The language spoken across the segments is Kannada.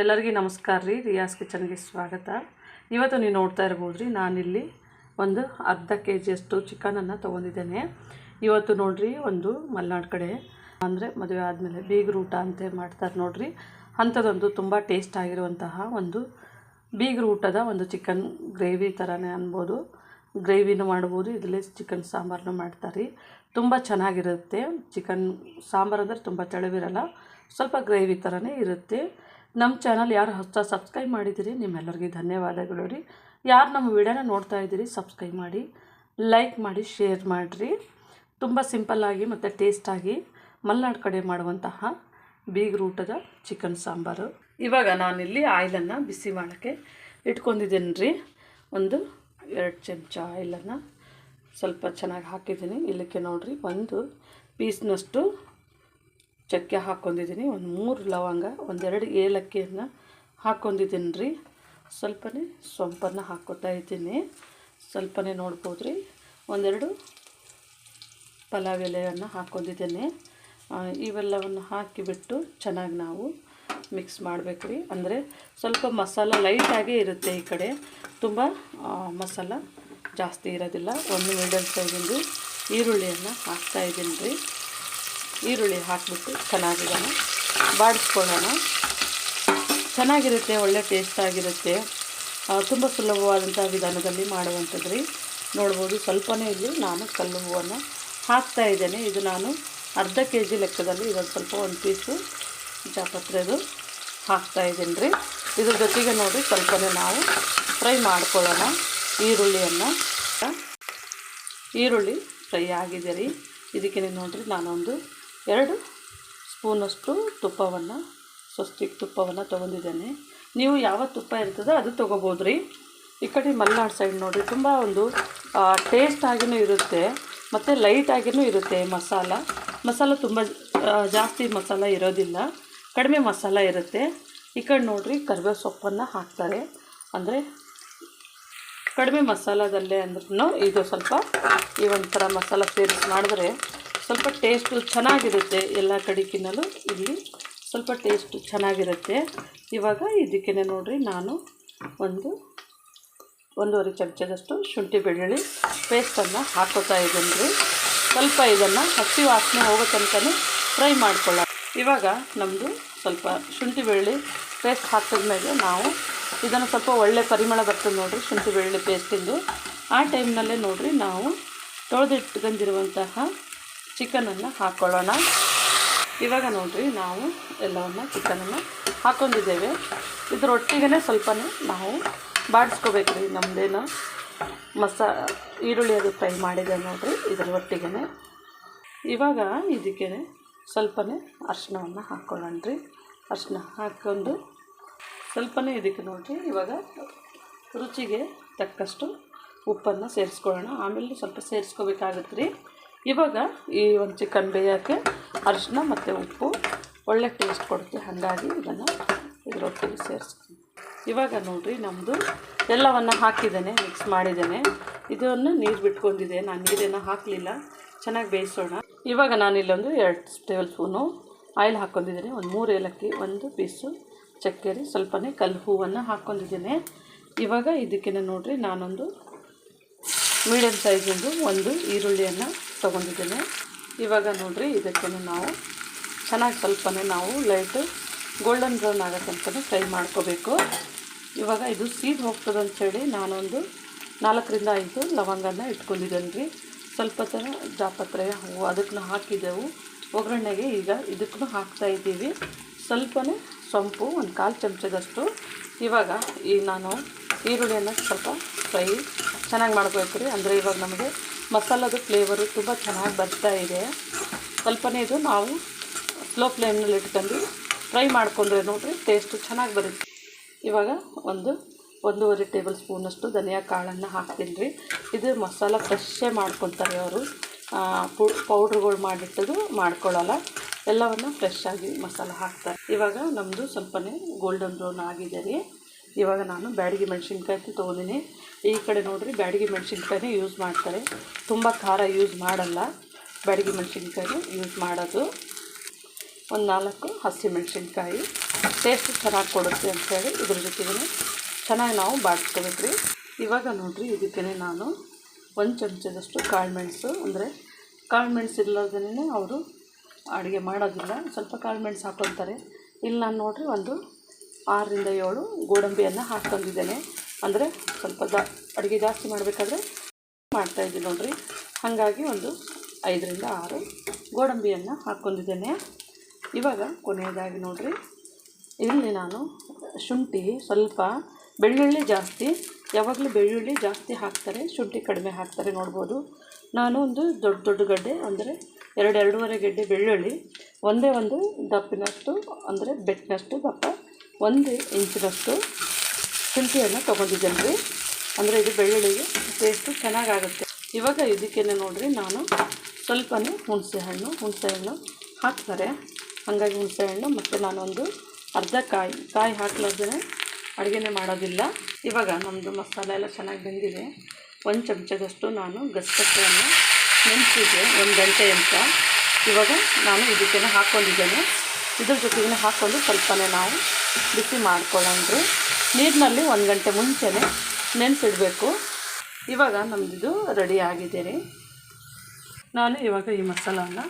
ಎಲ್ಲರಿಗೂ ನಮಸ್ಕಾರ ರೀ. ರಿಯಾಸ್ ಕಿಚನ್ಗೆ ಸ್ವಾಗತ. ಇವತ್ತು ನೀವು ನೋಡ್ತಾ ಇರ್ಬೋದು ರೀ ನಾನಿಲ್ಲಿ ಒಂದು ಅರ್ಧ ಕೆ ಜಿಯಷ್ಟು ಚಿಕನನ್ನು ತೊಗೊಂಡಿದ್ದೇನೆ. ಇವತ್ತು ನೋಡಿರಿ, ಒಂದು ಮಲೆನಾಡು ಕಡೆ ಅಂದರೆ ಮದುವೆ ಆದಮೇಲೆ ಬೀಗರ ಊಟ ಅಂತ ಮಾಡ್ತಾರೆ ನೋಡಿರಿ. ಅಂಥದ್ದೊಂದು ತುಂಬ ಟೇಸ್ಟ್ ಆಗಿರುವಂತಹ ಒಂದು ಬೀಗರ ಊಟದ ಒಂದು ಚಿಕನ್ ಗ್ರೇವಿ ಥರನೇ ಅನ್ಬೋದು. ಗ್ರೇವಿನೂ ಮಾಡ್ಬೋದು, ಇದರಲ್ಲಿ ಚಿಕನ್ ಸಾಂಬಾರನ್ನು ಮಾಡ್ತಾರೆ. ತುಂಬ ಚೆನ್ನಾಗಿರುತ್ತೆ. ಚಿಕನ್ ಸಾಂಬಾರು ಅಂದರೆ ತುಂಬ ತೆಳವಿರಲ್ಲ, ಸ್ವಲ್ಪ ಗ್ರೇವಿ ಥರನೇ ಇರುತ್ತೆ. ನಮ್ಮ ಚಾನಲ್ ಯಾರು ಹೊಸ ಸಬ್ಸ್ಕ್ರೈಬ್ ಮಾಡಿದ್ದೀರಿ ನಿಮ್ಮೆಲ್ಲರಿಗೆ ಧನ್ಯವಾದಗಳು ರೀ. ಯಾರು ನಮ್ಮ ವಿಡಿಯೋನ ನೋಡ್ತಾ ಇದ್ದೀರಿ ಸಬ್ಸ್ಕ್ರೈಬ್ ಮಾಡಿ ಲೈಕ್ ಮಾಡಿ ಶೇರ್ ಮಾಡಿರಿ. ತುಂಬ ಸಿಂಪಲ್ಲಾಗಿ ಮತ್ತು ಟೇಸ್ಟಾಗಿ ಮಲೆನಾಡು ಕಡೆ ಮಾಡುವಂತಹ ಬೀಗ್ ರೂಟದ ಚಿಕನ್ ಸಾಂಬಾರು. ಇವಾಗ ನಾನಿಲ್ಲಿ ಆಯಿಲನ್ನು ಬಿಸಿ ಮಾಡೋಕ್ಕೆ ಇಟ್ಕೊಂಡಿದ್ದೀನಿ ರೀ ಒಂದು ಎರಡು ಚಮಚ ಆಯಿಲನ್ನು ಸ್ವಲ್ಪ ಚೆನ್ನಾಗಿ ಹಾಕಿದ್ದೀನಿ. ಇಲ್ಲಕ್ಕೆ ನೋಡಿರಿ, ಒಂದು ಪೀಸ್ನಷ್ಟು ಚಕ್ಕೆ ಹಾಕ್ಕೊಂಡಿದ್ದೀನಿ. ಒಂದು ಮೂರು ಲವಂಗ ಒಂದೆರಡು ಏಲಕ್ಕಿಯನ್ನು ಹಾಕ್ಕೊಂಡಿದ್ದೀನಿ ರೀ ಸ್ವಲ್ಪನೇ ಸೊಂಪನ್ನು ಹಾಕ್ಕೊತಾ ಇದ್ದೀನಿ. ಸ್ವಲ್ಪನೇ ನೋಡ್ಬೋದು ರೀ ಒಂದೆರಡು ಪಲಾವ್ ಎಲೆಯನ್ನು ಹಾಕ್ಕೊಂಡಿದ್ದೇನೆ. ಇವೆಲ್ಲವನ್ನು ಹಾಕಿಬಿಟ್ಟು ಚೆನ್ನಾಗಿ ನಾವು ಮಿಕ್ಸ್ ಮಾಡಬೇಕು ರೀ ಅಂದರೆ ಸ್ವಲ್ಪ ಮಸಾಲ ಲೈಟಾಗೇ ಇರುತ್ತೆ ಈ ಕಡೆ. ತುಂಬ ಮಸಾಲ ಜಾಸ್ತಿ ಇರೋದಿಲ್ಲ. ಒಂದು ಮೀಡಿಯಮ್ ಸೈಜಿಂದು ಈರುಳ್ಳಿಯನ್ನು ಹಾಕ್ತಾ ಇದ್ದೀನಿ ರೀ ಈರುಳ್ಳಿ ಹಾಕಿಬಿಟ್ಟು ಚೆನ್ನಾಗಿದ್ದಾನೆ ಬಾಡಿಸ್ಕೊಳ್ಳೋಣ. ಚೆನ್ನಾಗಿರುತ್ತೆ, ಒಳ್ಳೆ ಟೇಸ್ಟ್ ಆಗಿರುತ್ತೆ. ತುಂಬ ಸುಲಭವಾದಂಥ ವಿಧಾನದಲ್ಲಿ ಮಾಡುವಂಥದ್ದು ರೀ ನೋಡ್ಬೋದು, ಸ್ವಲ್ಪನೇ ಇಲ್ಲಿ ನಾನು ಕಲ್ಲು ಹೂವನ್ನು ಹಾಕ್ತಾ ಇದ್ದೇನೆ. ಇದು ನಾನು ಅರ್ಧ ಕೆ ಜಿ ಲೆಕ್ಕದಲ್ಲಿ ಇದೊಂದು ಸ್ವಲ್ಪ ಒಂದು ಪೀಸು ಜಾಪತ್ರೆದು ಹಾಕ್ತಾ ಇದ್ದೀನಿ ರೀ ಇದ್ರ ಜೊತೆಗೆ ನೋಡಿ ಸ್ವಲ್ಪನೇ ನಾವು ಫ್ರೈ ಮಾಡ್ಕೊಳ್ಳೋಣ ಈರುಳ್ಳಿಯನ್ನು. ಈರುಳ್ಳಿ ಫ್ರೈ ಆಗಿದೆ ರೀ ಇದಕ್ಕೆ ನೋಡಿರಿ, ನಾನೊಂದು ಎರಡು ಸ್ಪೂನಷ್ಟು ತುಪ್ಪವನ್ನು, ಸ್ವಸ್ತಿಕ್ ತುಪ್ಪವನ್ನು ತೊಗೊಂಡಿದ್ದೇನೆ. ನೀವು ಯಾವ ತುಪ್ಪ ಇರ್ತದೋ ಅದು ತೊಗೋಬೋದು ರೀ ಈ ಕಡೆ ಮಲೆನಾಡು ಸೈಡ್ ನೋಡಿರಿ, ತುಂಬ ಒಂದು ಟೇಸ್ಟ್ ಆಗಿಯೂ ಇರುತ್ತೆ, ಮತ್ತು ಲೈಟ್ ಆಗಿಯೂ ಇರುತ್ತೆ ಮಸಾಲ. ಮಸಾಲ ತುಂಬ ಜಾಸ್ತಿ ಮಸಾಲ ಇರೋದಿಲ್ಲ, ಕಡಿಮೆ ಮಸಾಲ ಇರುತ್ತೆ. ಈ ಕಡೆ ನೋಡಿರಿ, ಕರಿಬೇವು ಸೊಪ್ಪನ್ನು ಹಾಕ್ತಾರೆ. ಅಂದರೆ ಕಡಿಮೆ ಮಸಾಲದಲ್ಲೇ ಅಂದ್ರೂ ಇದು ಸ್ವಲ್ಪ ಈ ಒಂಥರ ಮಸಾಲ ಸೇರಿಸಿ ಮಾಡಿದ್ರೆ ಸ್ವಲ್ಪ ಟೇಸ್ಟು ಚೆನ್ನಾಗಿರುತ್ತೆ ಎಲ್ಲ ಕಡೆಗಿನಲ್ಲೂ ಇಲ್ಲಿ ಸ್ವಲ್ಪ ಟೇಸ್ಟು ಚೆನ್ನಾಗಿರುತ್ತೆ. ಇವಾಗ ಇದಕ್ಕೆ ನೋಡಿರಿ ನಾನು ಒಂದು ಒಂದೂವರೆ ಚಮಚದಷ್ಟು ಶುಂಠಿ ಬೆಳ್ಳುಳ್ಳಿ ಪೇಸ್ಟನ್ನು ಹಾಕೋತಾ ಇದ್ದೀನಿ ರೀ. ಸ್ವಲ್ಪ ಇದನ್ನು ಹಸಿ ವಾಸನೆ ಹೋಗೋ ತನಕನೂ ಫ್ರೈ ಮಾಡ್ಕೊಳ್ಳೋಣ. ಇವಾಗ ನಮ್ಮದು ಸ್ವಲ್ಪ ಶುಂಠಿ ಬೆಳ್ಳುಳ್ಳಿ ಪೇಸ್ಟ್ ಹಾಕಿದ ಮೇಲೆ ನಾವು ಇದನ್ನು ಸ್ವಲ್ಪ ಒಳ್ಳೆ ಪರಿಮಳ ಬರ್ತದೆ ನೋಡಿರಿ ಶುಂಠಿ ಬೆಳ್ಳುಳ್ಳಿ ಪೇಸ್ಟಿಂದು ಆ ಟೈಮ್ನಲ್ಲೇ ನೋಡಿರಿ ನಾವು ತೊಳೆದಿಟ್ಕೊಂಡಿರುವಂತಹ ಚಿಕನನ್ನು ಹಾಕ್ಕೊಳ್ಳೋಣ ಇವಾಗ ನೋಡಿರಿ ನಾವು ಎಲ್ಲವನ್ನು ಚಿಕನನ್ನು ಹಾಕ್ಕೊಂಡಿದ್ದೇವೆ ಇದರೊಟ್ಟಿಗೆ ಸ್ವಲ್ಪನೇ ನಾವು ಬಾಡಿಸ್ಕೋಬೇಕು ರೀ ನಮ್ಮದೇನು ಮಸಾ ಈರುಳ್ಳಿ ಅದು ಫ್ರೈ ಮಾಡಿದೆ ನೋಡಿರಿ ಇದರ ಒಟ್ಟಿಗೆ ಇವಾಗ ಇದಕ್ಕೆ ಸ್ವಲ್ಪನೇ ಅರ್ಶಿನವನ್ನು ಹಾಕ್ಕೊಳ್ಳೋಣ ರೀ ಅರ್ಶಿನ ಹಾಕ್ಕೊಂಡು ಸ್ವಲ್ಪನೇ ಇದಕ್ಕೆ ನೋಡಿರಿ ಇವಾಗ ರುಚಿಗೆ ತಕ್ಕಷ್ಟು ಉಪ್ಪನ್ನು ಸೇರಿಸ್ಕೊಳ್ಳೋಣ. ಆಮೇಲೆ ಸ್ವಲ್ಪ ಸೇರಿಸ್ಕೋಬೇಕಾಗತ್ತೆ ರೀ ಇವಾಗ ಈ ಒಂದು ಚಿಕನ್ ಬೇಯೋಕ್ಕೆ ಅರಿಶಿನ ಮತ್ತು ಉಪ್ಪು ಒಳ್ಳೆ ಟೇಸ್ಟ್ ಕೊಡುತ್ತೆ. ಹಾಗಾಗಿ ಇದನ್ನು ಇದರೊಟ್ಟಿಗೆ ಸೇರಿಸ್ತೀನಿ. ಇವಾಗ ನೋಡಿರಿ ನಮ್ಮದು ಎಲ್ಲವನ್ನು ಹಾಕಿದ್ದೇನೆ ಮಿಕ್ಸ್ ಮಾಡಿದ್ದೇನೆ. ಇದನ್ನು ನೀರು ಬಿಟ್ಕೊಂಡಿದೆ. ನಾನು ನೀರೇನು ಹಾಕಲಿಲ್ಲ. ಚೆನ್ನಾಗಿ ಬೇಯಿಸೋಣ. ಇವಾಗ ನಾನಿಲ್ಲೊಂದು ಎರಡು ಟೇಬಲ್ ಸ್ಪೂನು ಆಯಿಲ್ ಹಾಕ್ಕೊಂಡಿದ್ದೇನೆ. ಒಂದು ಮೂರು ಏಲಕ್ಕಿ, ಒಂದು ಪೀಸು ಚಕ್ಕೆರೆ, ಸ್ವಲ್ಪನೇ ಕಲ್ಲು ಹೂವನ್ನು ಹಾಕ್ಕೊಂಡಿದ್ದೇನೆ. ಇವಾಗ ಇದಕ್ಕೆ ನೋಡಿರಿ ನಾನೊಂದು ಮೀಡಿಯಮ್ ಸೈಜಿಂದು ಒಂದು ಈರುಳ್ಳಿಯನ್ನು ತೊಗೊಂಡಿದ್ದೇನೆ. ಇವಾಗ ನೋಡಿರಿ ಇದಕ್ಕೆ ನಾವು ಚೆನ್ನಾಗಿ ಸ್ವಲ್ಪನೇ ನಾವು ಲೈಟ್ ಗೋಲ್ಡನ್ ಬ್ರೌನ್ ಆಗೋ ತನಕ ಫ್ರೈ ಮಾಡ್ಕೋಬೇಕು. ಇವಾಗ ಇದು ಸೀದ್ ಹೋಗ್ತದೆ ಅಂಥೇಳಿ ನಾನೊಂದು ನಾಲ್ಕರಿಂದ ಐದು ಲವಂಗನ ಇಟ್ಕೊಂಡಿದ್ದೇನೆ ರೀ ಸ್ವಲ್ಪ ಥರ ಜಾಪತ್ರೆ ಹೂವು ಅದಕ್ಕೂ ಹಾಕಿದ್ದೆವು. ಒಗ್ಗರಣೆಗೆ ಈಗ ಇದಕ್ಕೂ ಹಾಕ್ತಾ ಇದ್ದೀವಿ. ಸ್ವಲ್ಪನೇ ಸೊಂಪು, ಒಂದು ಕಾಲು ಚಮಚದಷ್ಟು. ಇವಾಗ ಈ ನಾನು ಈರುಳ್ಳಿಯನ್ನು ಸ್ವಲ್ಪ ಫ್ರೈ ಚೆನ್ನಾಗಿ ಮಾಡಬೇಕು ರೀ ಅಂದರೆ ಇವಾಗ ನಮಗೆ ಮಸಾಲದ ಫ್ಲೇವರು ತುಂಬ ಚೆನ್ನಾಗಿ ಬರ್ತಾ ಇದೆ. ಸ್ವಲ್ಪನೇ ಇದು ನಾವು ಸ್ಲೋ ಫ್ಲೇಮ್ನಲ್ಲಿ ಇಟ್ಕೊಂಡು ಫ್ರೈ ಮಾಡ್ಕೊಂಡ್ರೆ ನೋಡಿರಿ ಟೇಸ್ಟು ಚೆನ್ನಾಗಿ ಬರುತ್ತೆ. ಇವಾಗ ಒಂದು ಒಂದೂವರೆ ಟೇಬಲ್ ಸ್ಪೂನಷ್ಟು ಧನಿಯಾ ಕಾಳನ್ನು ಹಾಕ್ತೀನಿ. ರೀ ಇದು ಮಸಾಲ ಫ್ರೆಶ್ಶೇ ಮಾಡ್ಕೊತಾರೆ ಅವರು. ಪೌಡ್ರ್ಗಳು ಮಾಡಿಟ್ಟದು ಮಾಡ್ಕೊಳ್ಳಲ್ಲ. ಎಲ್ಲವನ್ನು ಫ್ರೆಶ್ ಆಗಿ ಮಸಾಲ ಹಾಕ್ತಾರೆ. ಇವಾಗ ನಮ್ಮದು ಸ್ವಲ್ಪನೇ ಗೋಲ್ಡನ್ ಬ್ರೌನ್ ಆಗಿದೆ ರೀ. ಇವಾಗ ನಾನು ಬ್ಯಾಡಗಿ ಮೆಣಸಿನ್ಕಾಯಿ ತೊಗೊಂಡಿನಿ. ಈ ಕಡೆ ನೋಡಿರಿ ಬ್ಯಾಡಗಿ ಮೆಣಸಿನ್ಕಾಯಿನೇ ಯೂಸ್ ಮಾಡ್ತಾರೆ. ತುಂಬ ಖಾರ ಯೂಸ್ ಮಾಡಲ್ಲ ಬ್ಯಾಡಗಿ ಮೆಣಸಿನ್ಕಾಯಿ ಯೂಸ್ ಮಾಡೋದು. ಒಂದು ನಾಲ್ಕು ಹಸಿಮೆಣ್ಸಿನ್ಕಾಯಿ ಟೇಸ್ಟ್ ಚೆನ್ನಾಗಿ ಕೊಡುತ್ತೆ ಅಂತೇಳಿ ಇದ್ರ ಜೊತೆಗೇ ಚೆನ್ನಾಗಿ ನಾವು ಬಾಡಿಸ್ಕೋಬೇಕು ರೀ ಇವಾಗ ನೋಡಿರಿ ಇದಕ್ಕೆ ನಾನು ಒಂದು ಚಮಚದಷ್ಟು ಕಾಳು ಮೆಣಸು. ಅಂದರೆ ಕಾಳು ಮೆಣಸು ಇಲ್ಲದೇ ಅವರು ಅಡುಗೆ ಮಾಡೋದಿಲ್ಲ. ಸ್ವಲ್ಪ ಕಾಳು ಮೆಣಸು ಹಾಕ್ಕೊತಾರೆ ಇಲ್ಲಿ ನಾನು ನೋಡಿರಿ ಒಂದು ಆರರಿಂದ ಏಳು ಗೋಡಂಬಿಯನ್ನು ಹಾಕ್ಕೊಂಡಿದ್ದೇನೆ. ಅಂದರೆ ಸ್ವಲ್ಪ ಜಾ, ಅಡುಗೆ ಜಾಸ್ತಿ ಮಾಡಬೇಕಾದ್ರೆ ಮಾಡ್ತಾಯಿದ್ದೀನಿ ನೋಡಿರಿ. ಹಾಗಾಗಿ ಒಂದು ಐದರಿಂದ ಆರು ಗೋಡಂಬಿಯನ್ನು ಹಾಕ್ಕೊಂಡಿದ್ದೇನೆ. ಇವಾಗ ಕೊನೆಯದಾಗಿ ನೋಡಿರಿ. ಇಲ್ಲಿ ನಾನು ಶುಂಠಿ ಸ್ವಲ್ಪ ಬೆಳ್ಳುಳ್ಳಿ ಜಾಸ್ತಿ, ಯಾವಾಗಲೂ ಬೆಳ್ಳುಳ್ಳಿ ಜಾಸ್ತಿ ಹಾಕ್ತಾರೆ, ಶುಂಠಿ ಕಡಿಮೆ ಹಾಕ್ತಾರೆ ನೋಡ್ಬೋದು. ನಾನು ಒಂದು ದೊಡ್ಡ ದೊಡ್ಡ ಗಡ್ಡೆ, ಅಂದರೆ ಎರಡು ಎರಡೂವರೆ ಗಡ್ಡೆ ಬೆಳ್ಳುಳ್ಳಿ, ಒಂದೇ ಒಂದು ದಪ್ಪಿನಷ್ಟು, ಅಂದರೆ ಬೆಟ್ಟಿನಷ್ಟು ದಪ್ಪ ಒಂದು ಇಂಚಿನಷ್ಟು ಶುಂಠಿಯನ್ನು ತೊಗೊಂಡಿದ್ದೇನೆ ರೀ ಅಂದರೆ ಇದು ಬೆಳ್ಳುಳ್ಳಿಗೆ ಟೇಸ್ಟು ಚೆನ್ನಾಗಾಗುತ್ತೆ. ಇವಾಗ ಇದಕ್ಕೇನೆ ನೋಡಿರಿ, ನಾನು ಸ್ವಲ್ಪನೇ ಹುಣಸೆ ಹಣ್ಣು ಹುಣಸೆ ಹಣ್ಣು ಹಾಕ್ತಾರೆ. ಹಾಗಾಗಿ ಹುಣಸೆ ಹಣ್ಣು ಮತ್ತು ನಾನೊಂದು ಅರ್ಧ ಕಾಯಿ ಕಾಯಿ ಹಾಕ್ಲಾರ್ದೇ ಅಡುಗೆನೇ ಮಾಡೋದಿಲ್ಲ. ಇವಾಗ ನಮ್ಮದು ಮಸಾಲೆ ಎಲ್ಲ ಚೆನ್ನಾಗಿ ಬೆಂದಿದೆ. ಒಂದು ಚಮಚದಷ್ಟು ನಾನು ಗಸಗಸೆಯನ್ನು ನೆನೆಸಿದ್ದೆ ಒಂದು ಗಂಟೆ ಅಂತ. ಇವಾಗ ನಾನು ಇದಕ್ಕೇನೆ ಹಾಕ್ಕೊಂಡಿದ್ದೇನೆ. ಇದ್ರ ಜೊತೆಗೆ ಹಾಕ್ಕೊಂಡು ಸ್ವಲ್ಪನೇ ನಾವು ಬಿಸಿ ಮಾಡ್ಕೊಳ್ಳೋಣ್ರಿ. ನೀರಿನಲ್ಲಿ ಒಂದು ಗಂಟೆ ಮುಂಚೆನೇ ನೆನೆಸಿಡಬೇಕು. ಇವಾಗ ನಮ್ಮದಿದು ರೆಡಿ ಆಗಿದೆ ರೀ. ನಾನು ಇವಾಗ ಈ ಮಸಾಲವನ್ನು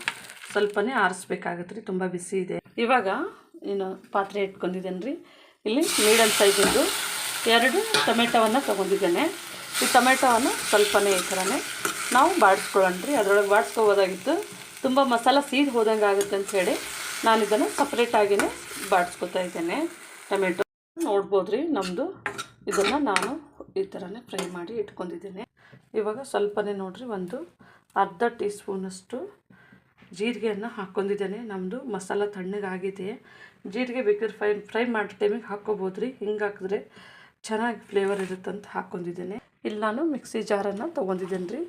ಸ್ವಲ್ಪನೇ ಆರಿಸ್ಬೇಕಾಗತ್ತೆ ರೀ, ತುಂಬ ಬಿಸಿ ಇದೆ. ಇವಾಗ ಏನು ಪಾತ್ರೆ ಇಟ್ಕೊಂಡಿದ್ದೇನೆ ರೀ ಇಲ್ಲಿ ಮೀಡಿಯಮ್ ಸೈಜಿಂದು ಎರಡು ಟೊಮೆಟೊವನ್ನು ತೊಗೊಂಡಿದ್ದೇನೆ. ಈ ಟೊಮೆಟೋವನ್ನು ಸ್ವಲ್ಪನೇ ಈ ಥರನೇ ನಾವು ಬಾಡಿಸ್ಕೊಳ್ಳೋಣ ರೀ ಅದರೊಳಗೆ ಬಾಡಿಸ್ಕೋಬೋದಾಗಿತ್ತು. ತುಂಬ ಮಸಾಲ ಸೀದ್ ಹೋದಂಗೆ ಆಗುತ್ತೆ ಅಂತ ಹೇಳಿ ನಾನು ಇದನ್ನು ಸಪ್ರೇಟಾಗಿಯೇ ಬಾಡಿಸ್ಕೊತಾ ಇದ್ದೇನೆ. ಟೊಮೆಟೊ ನೋಡ್ಬೋದು ರೀ ನಮ್ಮದು ಇದನ್ನು ನಾನು ಈ ಥರನೇ ಫ್ರೈ ಮಾಡಿ ಇಟ್ಕೊಂಡಿದ್ದೇನೆ. ಇವಾಗ ಸ್ವಲ್ಪನೇ ನೋಡಿರಿ, ಒಂದು ಅರ್ಧ ಟೀ ಸ್ಪೂನಷ್ಟು ಜೀರಿಗೆಯನ್ನು ಹಾಕ್ಕೊಂಡಿದ್ದೇನೆ. ನಮ್ಮದು ಮಸಾಲ ತಣ್ಣಗಾಗಿದೆ. ಜೀರಿಗೆ ಬೇಕಾದ್ರೆ ಫ್ರೈ ಫ್ರೈ ಮಾಡೋ ಟೈಮಿಗೆ ಹಾಕ್ಕೋಬೋದು ರೀ ಹಿಂಗೆ ಹಾಕಿದ್ರೆ ಚೆನ್ನಾಗಿ ಫ್ಲೇವರ್ ಇರುತ್ತಂತ ಹಾಕ್ಕೊಂಡಿದ್ದೇನೆ. ಇಲ್ಲಿ ನಾನು ಮಿಕ್ಸಿ ಜಾರನ್ನು ತೊಗೊಂಡಿದ್ದೇನೆ ರೀ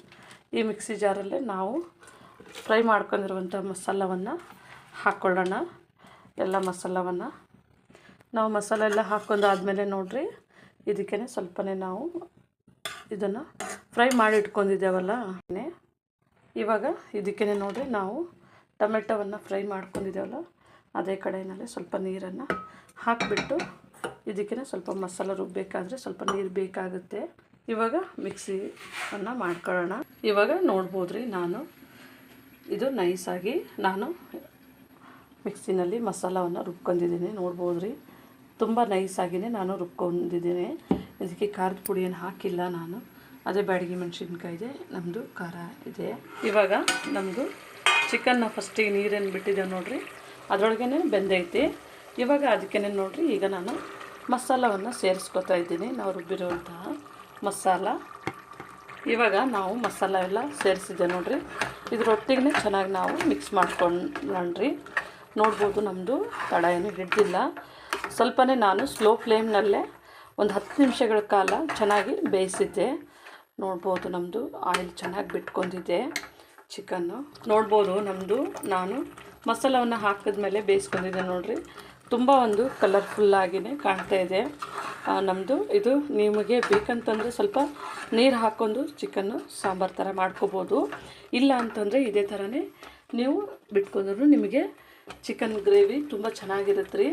ಈ ಮಿಕ್ಸಿ ಜಾರಲ್ಲೇ ನಾವು ಫ್ರೈ ಮಾಡ್ಕೊಂಡಿರುವಂಥ ಮಸಾಲವನ್ನು ಹಾಕ್ಕೊಳ್ಳೋಣ. ಎಲ್ಲ ಮಸಾಲವನ್ನು ನಾವು ಮಸಾಲೆ ಎಲ್ಲ ಆದಮೇಲೆ ನೋಡಿರಿ ಇದಕ್ಕೇ ಸ್ವಲ್ಪನೇ ನಾವು ಇದನ್ನು ಫ್ರೈ ಮಾಡಿ ಇಟ್ಕೊಂಡಿದ್ದೇವಲ್ಲ ಇವಾಗ ಇದಕ್ಕೇ ನೋಡಿರಿ, ನಾವು ಟೊಮೆಟೊವನ್ನು ಫ್ರೈ ಮಾಡ್ಕೊಂಡಿದ್ದೇವಲ್ಲ, ಅದೇ ಕಡೆಯಲ್ಲಿ ಸ್ವಲ್ಪ ನೀರನ್ನು ಹಾಕಿಬಿಟ್ಟು ಇದಕ್ಕೇ ಸ್ವಲ್ಪ ಮಸಾಲ ರುಬ್ಬಬೇಕಾದ್ರೆ ಸ್ವಲ್ಪ ನೀರು ಬೇಕಾಗುತ್ತೆ. ಇವಾಗ ಮಿಕ್ಸಿಯನ್ನು ಮಾಡ್ಕೊಳ್ಳೋಣ. ಇವಾಗ ನೋಡ್ಬೋದ್ರಿ, ನಾನು ಇದು ನೈಸಾಗಿ ನಾನು ಮಿಕ್ಸಿನಲ್ಲಿ ಮಸಾಲವನ್ನು ರುಬ್ಕೊಂಡಿದ್ದೀನಿ ನೋಡ್ಬೋದು ರೀ ತುಂಬ ನೈಸಾಗಿಯೇ ನಾನು ರುಬ್ಕೊಂಡಿದ್ದೀನಿ. ಇದಕ್ಕೆ ಖಾರದ ಪುಡಿಯನ್ನು ಹಾಕಿಲ್ಲ ನಾನು. ಅದೇ ಬ್ಯಾಡಗಿ ಮೆಣಸಿನ್ಕಾಯಿ ಇದೆ ನಮ್ಮದು ಖಾರ ಇದೆ. ಇವಾಗ ನಮ್ಮದು ಚಿಕನ್ನ ಫಸ್ಟಿಗೆ ನೀರೇನು ಬಿಟ್ಟಿದ್ದೆ ನೋಡಿರಿ? ಅದರೊಳಗೇ ಬೆಂದೈತಿ ಇವಾಗ ಅದಕ್ಕೇ ನೋಡಿರಿ, ಈಗ ನಾನು ಮಸಾಲವನ್ನು ಸೇರಿಸ್ಕೊತಾ ಇದ್ದೀನಿ. ನಾವು ರುಬ್ಬಿರುವಂತಹ ಮಸಾಲ. ಇವಾಗ ನಾವು ಮಸಾಲ ಎಲ್ಲ ಸೇರಿಸಿದ್ದೆ ನೋಡಿರಿ. ಇದ್ರೊಟ್ಟಿಗೆ ಚೆನ್ನಾಗಿ ನಾವು ಮಿಕ್ಸ್ ಮಾಡ್ಕೊಂಡ್ರಿ ನೋಡ್ಬೋದು ನಮ್ಮದು ತಡ ಏನು ಹಿಡ್ದಿಲ್ಲ. ಸ್ವಲ್ಪನೇ ನಾನು ಸ್ಲೋ ಫ್ಲೇಮ್ನಲ್ಲೇ ಒಂದು ಹತ್ತು ನಿಮಿಷಗಳ ಕಾಲ ಚೆನ್ನಾಗಿ ಬೇಯಿಸಿದ್ದೆ. ನೋಡ್ಬೋದು ನಮ್ಮದು ಆಯಿಲ್ ಚೆನ್ನಾಗಿ ಬಿಟ್ಕೊಂಡಿದ್ದೆ ಚಿಕನ್ನು. ನೋಡ್ಬೋದು ನಮ್ಮದು ನಾನು ಮಸಾಲವನ್ನು ಹಾಕಿದ ಮೇಲೆ ಬೇಯಿಸ್ಕೊಂಡಿದ್ದೆ ನೋಡಿರಿ. ತುಂಬ ಒಂದು ಕಲರ್ಫುಲ್ಲಾಗಿಯೇ ಕಾಣ್ತಾ ಇದೆ. ನಮ್ಮದು ಇದು ನಿಮಗೆ ಬೇಕಂತಂದರೆ ಸ್ವಲ್ಪ ನೀರು ಹಾಕ್ಕೊಂಡು ಚಿಕನ್ನು ಸಾಂಬಾರು ಥರ ಮಾಡ್ಕೋಬೋದು. ಇಲ್ಲ ಅಂತಂದರೆ ಇದೇ ಥರನೇ ನೀವು ಬಿಟ್ಕೊಂಡ್ರು ನಿಮಗೆ ಚಿಕನ್ ಗ್ರೇವಿ ತುಂಬ ಚೆನ್ನಾಗಿರುತ್ತೆ ರೀ.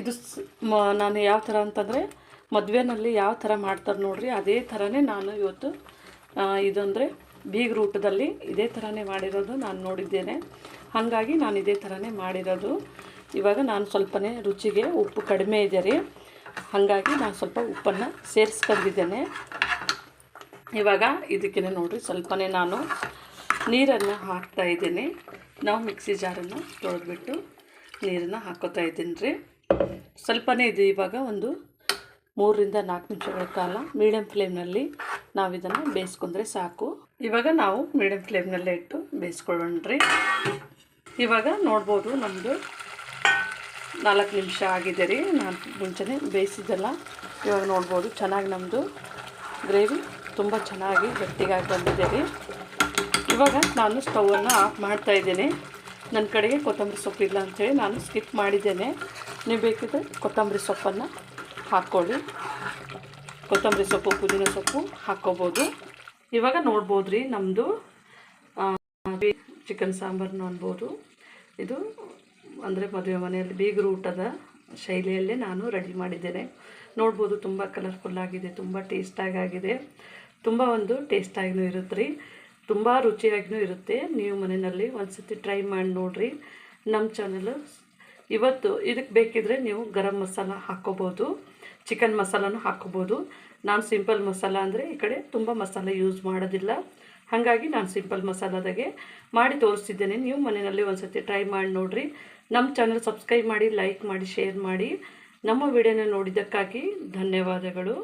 ಇದು ನಾನು ಯಾವ ಥರ ಅಂತಂದರೆ ಮದುವೆನಲ್ಲಿ ಯಾವ ಥರ ಮಾಡ್ತಾರೆ ನೋಡಿರಿ, ಅದೇ ಥರನೇ ನಾನು ಇವತ್ತು ಇದಂದರೆ ಬೀಗ್ ರೂಟದಲ್ಲಿ ಇದೇ ಥರನೇ ಮಾಡಿರೋದು ನಾನು ನೋಡಿದ್ದೇನೆ. ಹಾಗಾಗಿ ನಾನು ಇದೇ ಥರನೇ ಮಾಡಿರೋದು. ಇವಾಗ ನಾನು ಸ್ವಲ್ಪನೇ ರುಚಿಗೆ ಉಪ್ಪು ಕಡಿಮೆ ಇದೆ ರೀ. ಹಾಗಾಗಿ ನಾನು ಸ್ವಲ್ಪ ಉಪ್ಪನ್ನು ಸೇರಿಸ್ಕೊಂಡಿದ್ದೇನೆ. ಇವಾಗ ಇದಕ್ಕೇ ನೋಡಿರಿ, ಸ್ವಲ್ಪನೇ ನಾನು ನೀರನ್ನು ಹಾಕ್ತಾ ಇದ್ದೀನಿ. ನಾವು ಮಿಕ್ಸಿ ಜಾರನ್ನು ತೊಳೆದ್ಬಿಟ್ಟು ನೀರನ್ನು ಹಾಕೋತಾ ಇದ್ದೀನಿ ರೀ. ಸ್ವಲ್ಪನೇ ಇದೆ ಇವಾಗ ಒಂದು ಮೂರರಿಂದ ನಾಲ್ಕು ನಿಮಿಷಗಳ ಕಾಲ ಮೀಡಿಯಮ್ ಫ್ಲೇಮ್ನಲ್ಲಿ ನಾವು ಇದನ್ನು ಬೇಯಿಸ್ಕೊಂಡ್ರೆ ಸಾಕು. ಇವಾಗ ನಾವು ಮೀಡಿಯಮ್ ಫ್ಲೇಮ್ನಲ್ಲೇ ಇಟ್ಟು ಬೇಯಿಸ್ಕೊಳ್ಳೋಣ ರೀ. ಇವಾಗ ನೋಡ್ಬೋದು ನಮ್ಮದು ನಾಲ್ಕು ನಿಮಿಷ ಆಗಿದೆ ರೀ. ನಾಲ್ಕು ಮುಂಚೆನೇ ಬೇಯಿಸಿದ್ದೆಲ್ಲ. ಇವಾಗ ನೋಡ್ಬೋದು ಚೆನ್ನಾಗಿ ನಮ್ಮದು ಗ್ರೇವಿ ತುಂಬ ಚೆನ್ನಾಗಿ ಗಟ್ಟಿಗಾಗಿ ಬಂದಿದೆ ರೀ. ಇವಾಗ ನಾನು ಸ್ಟವನ್ನು ಆಫ್ ಮಾಡ್ತಾ ಇದ್ದೇನೆ. ನನ್ನ ಕಡೆಗೆ ಕೊತ್ತಂಬರಿ ಸೊಪ್ಪು ಇಲ್ಲ ಅಂಥೇಳಿ ನಾನು ಸ್ಕಿಪ್ ಮಾಡಿದ್ದೇನೆ. ನೀವು ಬೇಕಿದ್ರೆ ಕೊತ್ತಂಬರಿ ಸೊಪ್ಪನ್ನು ಹಾಕ್ಕೊಳ್ಳಿ. ಕೊತ್ತಂಬರಿ ಸೊಪ್ಪು, ಪುದೀನ ಸೊಪ್ಪು ಹಾಕ್ಕೋಬೋದು. ಇವಾಗ ನೋಡ್ಬೋದು ರೀ ನಮ್ಮದು ಚಿಕನ್ ಸಾಂಬಾರನ್ನು ಅನ್ಬೋದು. ಇದು ಅಂದರೆ ಮದುವೆ ಮನೆಯಲ್ಲಿ ಬೀಗರು ಊಟದ ಶೈಲಿಯಲ್ಲೇ ನಾನು ರೆಡಿ ಮಾಡಿದ್ದೇನೆ. ನೋಡ್ಬೋದು ತುಂಬ ಕಲರ್ಫುಲ್ ಆಗಿದೆ, ತುಂಬ ಟೇಸ್ಟಾಗಿ ಆಗಿದೆ ತುಂಬ ಒಂದು ಟೇಸ್ಟಾಗಿಯೂ ಇರುತ್ತೆ ರೀ ತುಂಬ ರುಚಿಯಾಗಿಯೂ ಇರುತ್ತೆ. ನೀವು ಮನೆಯಲ್ಲಿ ಒಂದು ಸತಿ ಟ್ರೈ ಮಾಡಿ ನೋಡಿರಿ. ನಮ್ಮ ಚಾನಲ್ ಇವತ್ತು ಇದಕ್ಕೆ ಬೇಕಿದ್ರೆ ನೀವು ಗರಂ ಮಸಾಲ ಹಾಕ್ಕೋಬೋದು ಚಿಕನ್ ಮಸಾಲನೂ ಹಾಕ್ಕೋಬೋದು ನಾನು ಸಿಂಪಲ್ ಮಸಾಲ ಅಂದರೆ ಈ ಕಡೆ ತುಂಬ ಮಸಾಲ ಯೂಸ್ ಮಾಡೋದಿಲ್ಲ. ಹಾಗಾಗಿ ನಾನು ಸಿಂಪಲ್ ಮಸಾಲದಾಗೆ ಮಾಡಿ ತೋರಿಸ್ತಿದ್ದೇನೆ. ನೀವು ಮನೆಯಲ್ಲಿ ಒಂದು ಸತಿ ಟ್ರೈ ಮಾಡಿ ನೋಡಿರಿ. ನಮ್ಮ ಚಾನಲ್ ಸಬ್ಸ್ಕ್ರೈಬ್ ಮಾಡಿ ಲೈಕ್ ಮಾಡಿ ಶೇರ್ ಮಾಡಿ. ನಮ್ಮ ವಿಡಿಯೋನ ನೋಡಿದ್ದಕ್ಕಾಗಿ ಧನ್ಯವಾದಗಳು.